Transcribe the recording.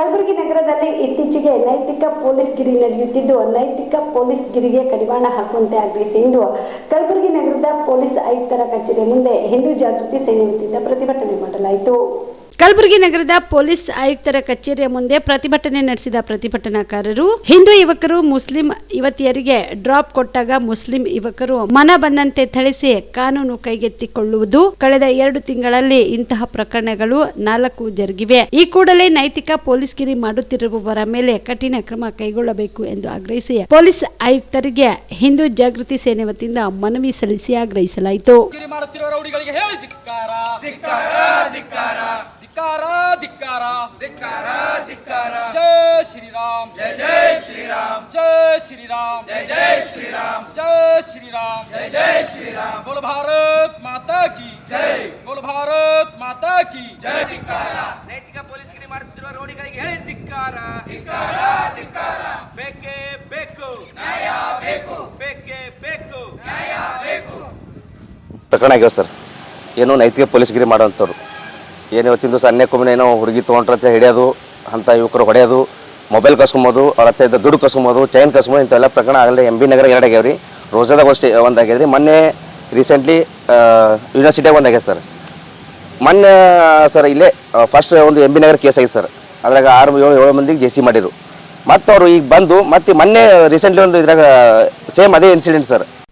ಕಲಬುರಗಿ ನಗರದಲ್ಲಿ ಇತ್ತೀಚೆಗೆ ನೈತಿಕ ಪೊಲೀಸ್ ಗಿರಿ ನಡೆಯುತ್ತಿದ್ದು ನೈತಿಕ ಪೊಲೀಸ್ ಗಿರಿಗೆ ಕಡಿವಾಣ ಹಾಕುವಂತೆ ಆಗ್ರಹಿಸಿ ಇಂದು ಕಲಬುರಗಿ ನಗರದ ಪೊಲೀಸ್ ಆಯುಕ್ತರ ಕಚೇರಿ ಮುಂದೆ ಹಿಂದೂ ಜಾಗೃತಿ ಸೇನೆ ವತಿಯಿಂದ ಪ್ರತಿಭಟನೆ ಮಾಡಲಾಯಿತು. ಕಲಬುರಗಿ ನಗರದ ಪೊಲೀಸ್ ಆಯುಕ್ತರ ಕಚೇರಿಯ ಮುಂದೆ ಪ್ರತಿಭಟನೆ ನಡೆಸಿದ ಪ್ರತಿಭಟನಾಕಾರರು. ಹಿಂದೂ ಯುವಕರು ಮುಸ್ಲಿಂ ಯುವತಿಯರಿಗೆ ಡ್ರಾಪ್ ಕೊಟ್ಟಾಗ ಮುಸ್ಲಿಂ ಯುವಕರು ಮನ ಬಂದಂತೆ ಥಳಿಸಿ ಕಾನೂನು ಕೈಗೆತ್ತಿಕೊಳ್ಳುವುದು. ಕಳೆದ ಎರಡು ತಿಂಗಳಲ್ಲಿ ಇಂತಹ ಪ್ರಕರಣಗಳು ನಾಲ್ಕು ಜರುಗಿವೆ. ಈ ಕೂಡಲೇ ನೈತಿಕ ಪೊಲೀಸ್ ಗಿರಿ ಮಾಡುತ್ತಿರುವವರ ಮೇಲೆ ಕಠಿಣ ಕ್ರಮ ಕೈಗೊಳ್ಳಬೇಕು ಎಂದು ಆಗ್ರಹಿಸಿ ಪೊಲೀಸ್ ಆಯುಕ್ತರಿಗೆ ಹಿಂದೂ ಜಾಗೃತಿ ಸೇನೆ ವತಿಯಿಂದ ಮನವಿ ಸಲ್ಲಿಸಿ ಆಗ್ರಹಿಸಲಾಯಿತು. ಧಿಕ್ಕಾರ ಧಿಕ್ಕಾರ. ಧಿಕ್ಕಾರ ಧಿಕ್ಕಾರ. ಜಯ ಶ್ರೀರಾಮ್. ಜಯ ಜಯ ಶ್ರೀರಾಮ್. ಜಯ ಶ್ರೀರಾಮ್. ಜಯ ಜಯ ಶ್ರೀರಾಮ್. ಜಯ ಶ್ರೀರಾಮ್. ಜಯ ಜಯ ಶ್ರೀರಾಮ್. ಬೋಲ ಭಾರತ್ ಮಾತಾ ಕಿ. ಜೈ. ಬೋಲ ಭಾರತ್ ಮಾತಾ ಕಿ. ಜಯ ಧಿಕ್ಕಾರ. ನೈತಿಕ ಪೊಲೀಸರಿಗೆ ಮಾಡುತ್ತಿರುವ ರೋಡಿಗಳಿಗೆ ಹೇಳಿ ಧಿಕ್ಕಾರ. ಧಿಕ್ಕಾರ ಧಿಕ್ಕಾರ. ಬೇಕೇ ಬೇಕು. ನ್ಯಾಯ ಬೇಕು. ಬೇಕೇ ಬೇಕು. ನ್ಯಾಯ ಬೇಕು. ಪ್ರಕರಣ ಆಗ್ಯಾವ ಸರ್ ಏನು ನೈತಿಕ ಪೊಲೀಸ್ಗಿರಿ ಮಾಡೋಂಥವ್ರು ಏನು ಇವತ್ತಿನ ದಿವಸ ಏನೋ ಹುಡುಗಿ ತೊಗೊಂಡ್ರಂತ ಹಿಡಿಯೋದು, ಅಂತ ಯುವಕರು ಹೊಡೆಯೋದು ಮೊಬೈಲ್ ಕಸ್ಕೊಂಬೋದು, ಅವ್ರ ದುಡ್ಡು ಕಸ್ಕೊಂಬೋದು ಚೈನ್ ಕಸ್ಕೊಂಬೋದು, ಇಂಥವೆಲ್ಲ ಪ್ರಕರಣ ಆಗಲಿ ಎಂ ಬಿ ನಗರ ಎರಡು ಆಗ್ಯಾವ ರೀ ರೋಜಾದಾಗ ಅಷ್ಟೇ ಒಂದು ಮೊನ್ನೆ ರೀಸೆಂಟ್ಲಿ ಯೂನಿವರ್ಸಿಟಿಯಾಗ ಒಂದು ಆಗ್ಯದ ಸರ್. ಮೊನ್ನೆ, ಸರ್, ಇಲ್ಲೇ ಫಸ್ಟ್ ಒಂದು ಎಂ ಬಿ ನಗರ ಕೇಸ್ ಆಗಿದೆ ಸರ್. ಅದ್ರಾಗ ಆರು, ಏಳು ಏಳು ಮಂದಿಗೆ ಜೆ ಸಿ ಮಾಡಿರು ಮತ್ತು ಅವರು ಈಗ ಬಂದು, ಮತ್ತೆ ಮೊನ್ನೆ ರೀಸೆಂಟ್ಲಿ ಒಂದು ಇದ್ರಾಗ ಸೇಮ್ ಅದೇ ಇನ್ಸಿಡೆಂಟ್ ಸರ್.